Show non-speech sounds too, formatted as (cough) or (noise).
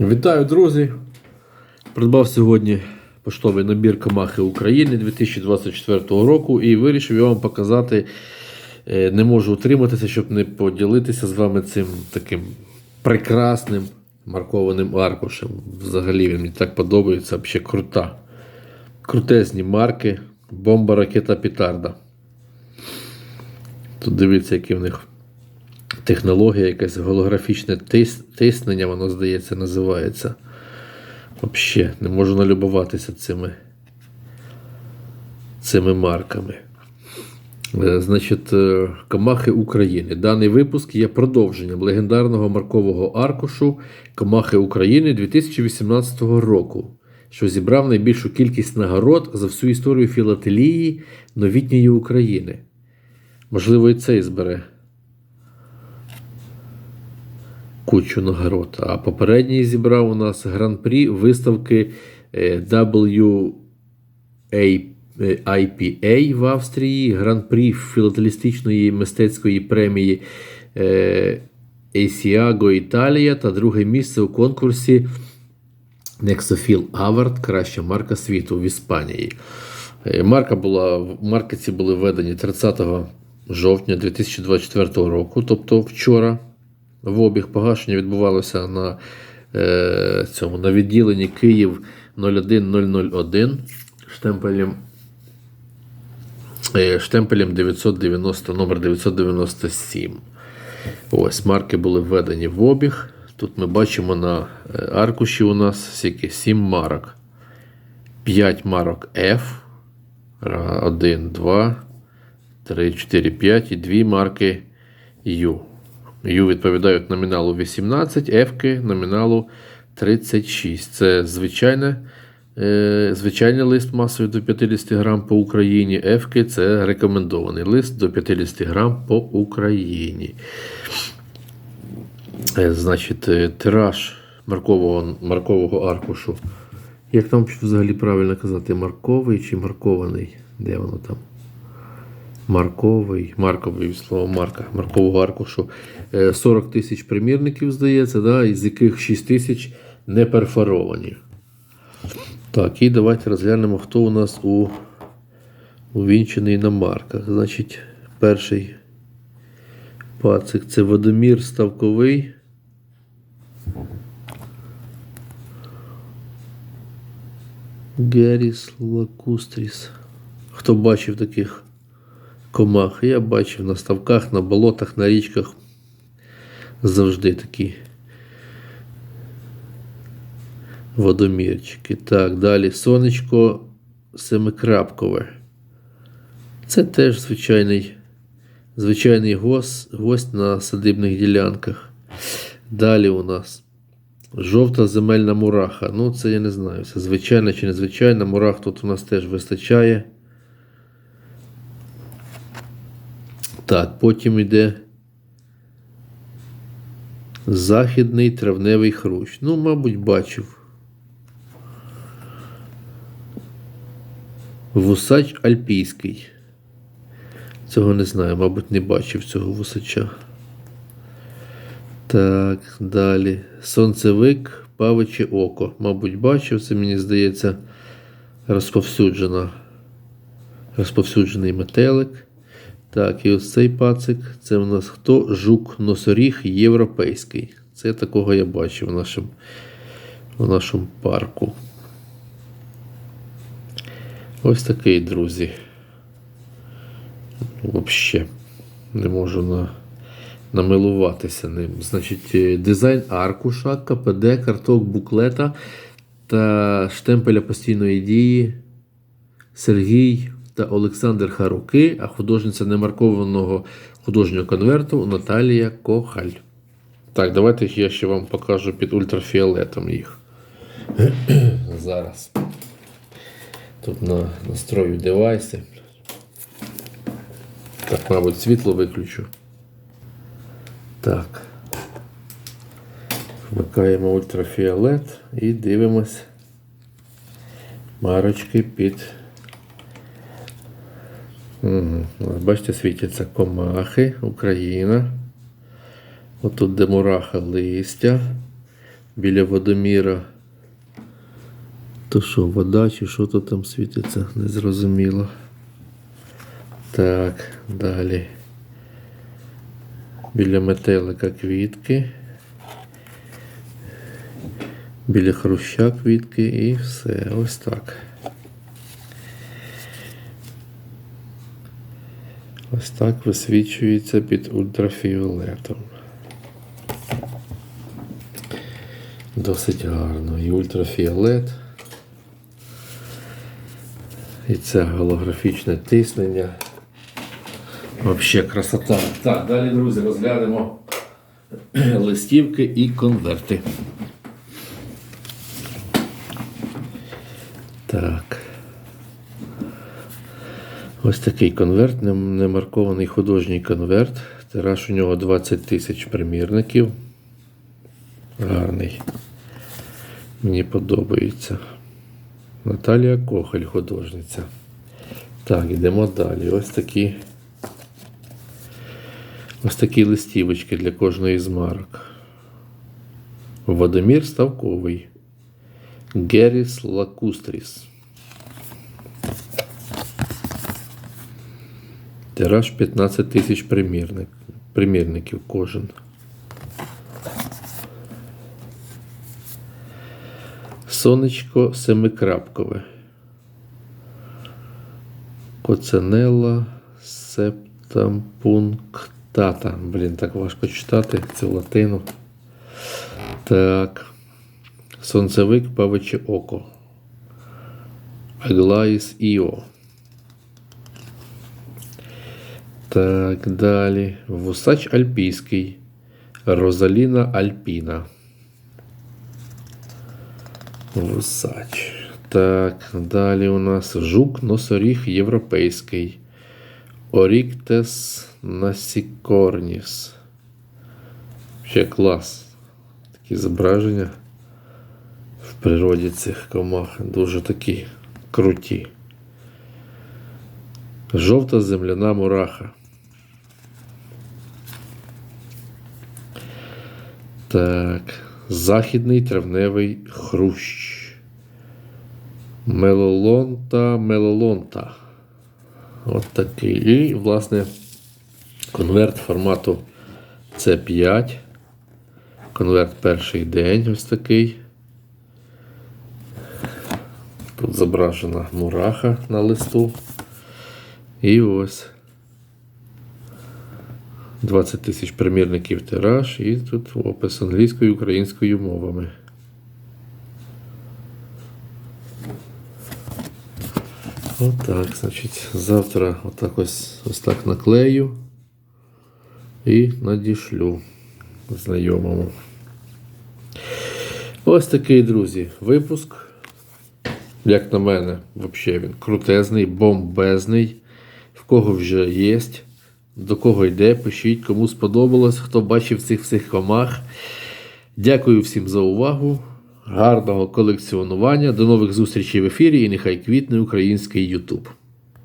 Вітаю, друзі! Придбав сьогодні поштовий набір Камахи України 2024 року і вирішив я вам показати. е, Не можу утриматися, щоб не поділитися з вами цим таким прекрасним маркованим аркушем. Взагалі він мені так подобається, взагалі крута. Крутезні марки, бомба, ракета, петарда. Тут дивіться, які в них технологія, якесь голографічне тис- тиснення, воно, здається, називається. Взагалі, не можу налюбуватися цими, цими марками. Е, Значить, е, Камахи України. Даний випуск є продовженням легендарного маркового аркушу Камахи України 2018 року, що зібрав найбільшу кількість нагород за всю історію філателії новітньої України. Можливо, і цей збере кучу нагород. А попередній зібрав у нас гран-прі виставки е, WAIPA в Австрії, гран-прі філателістичної мистецької премії е, Asiago Італія та друге місце у конкурсі Nexophil Award краща марка світу в Іспанії. Е, Марка була, марки ці були введені 30 жовтня 2024 року, тобто вчора. В обіг погашення відбувалося на, е, цьому, на відділенні Київ 01001 штемпелем, е, штемпелем 990, номер 997. Ось марки були введені в обіг. Тут ми бачимо на е, аркуші у нас скільки 7 марок. 5 марок F. 1, 2, 3, 4, 5 і 2 марки U. U відповідають номіналу 18, F номіналу 36. Це звичайне, е, звичайний лист масою до 50 грам по Україні. F це рекомендований лист до 50 грам по Україні. Е, значить, е, тираж маркового, маркового аркушу. Як там взагалі правильно казати, марковий чи маркований? Де воно там? Марковий, марковий слово марка, маркового аркушу. Е, 40 тисяч примірників, здається, да, із яких 6 тисяч не перфоровані. Так, і давайте розглянемо, хто у нас у увінчений на марках. Значить, перший пацик це Водомір Ставковий. Геріс Лакустріс. Хто бачив таких комах? Я бачив на ставках, на болотах, на річках. Завжди такі водомірчики. Так, далі сонечко семикрапкове. Це теж звичайний, звичайний гость, гость на садибних ділянках. Далі у нас жовта земельна мураха. Ну, це я не знаю. Це звичайна чи незвичайна. Мурах тут у нас теж вистачає. Так, потім йде західний травневий хрущ. Ну, мабуть, бачив. Вусач альпійський. Цього не знаю, мабуть, не бачив цього вусача. Так, далі. Сонцевик, павиче око. Мабуть, бачив, це мені здається розповсюджена. Розповсюджений метелик. Так, і ось цей пацик. Це у нас хто? Жук носоріг європейський. Це такого я бачив в нашому, в нашому парку. Ось такий, друзі. Взагалі, не можу на, намилуватися ним. Значить, е, дизайн аркуша, КПД, карток буклета та штемпеля постійної дії Сергій та Олександр Харуки, а художниця немаркованого художнього конверту Наталія Кохаль. Так, давайте я ще вам покажу під ультрафіолетом їх. (clears throat) Зараз. Тут на, настрою девайси. Так, мабуть, світло виключу. Так. Вмикаємо ультрафіолет і дивимось марочки під. Угу. Бачите, світяться комахи, Україна. Отут де мураха листя. біля водоміра. То що, вода чи що то там світиться, незрозуміло. Так, далі. Біля метелика квітки. Біля хруща квітки і все. Ось так. Ось так висвічується під ультрафіолетом. Досить гарно. І ультрафіолет. І це голографічне тиснення. Взагалі красота. Так, далі, друзі, розглянемо листівки і конверти. Так. Ось такий конверт, немаркований художній конверт. Тираж у нього 20 тисяч примірників. Гарний. Мені подобається. Наталія Кохель, художниця. Так, йдемо далі. Ось такі. Ось такі листівочки для кожної з марок. Водомір Ставковий. Геріс Лакустріс. Тираж 15 тисяч примірник, примірників кожен. Сонечко семикрапкове. Коценелла септампунктата. Блін, так важко читати цю латину. Так. Сонцевик павиче око. Аглаїс Іо. Так, далі. Вусач Альпійський. Розаліна Альпіна. Вусач. Так, далі у нас жук носоріг європейський. Оріктес насікорніс. Ще клас. Такі зображення в природі цих комах дуже такі круті. Жовта земляна мураха. Так. Західний травневий хрущ. Мелолонта, мелолонта. От такий. І, власне, конверт формату C5. Конверт перший день ось такий. Тут зображена мураха на листу. І ось 20 тисяч примірників тираж, і тут опис англійською і українською мовами. Отак, значить, завтра отак ось, ось так наклею і надішлю знайомому. Ось такий, друзі, випуск. Як на мене, взагалі він крутезний, бомбезний. В кого вже є, до кого йде, пишіть, кому сподобалось, хто бачив цих всіх комах. Дякую всім за увагу. Гарного колекціонування. До нових зустрічей в ефірі і нехай квітне український YouTube.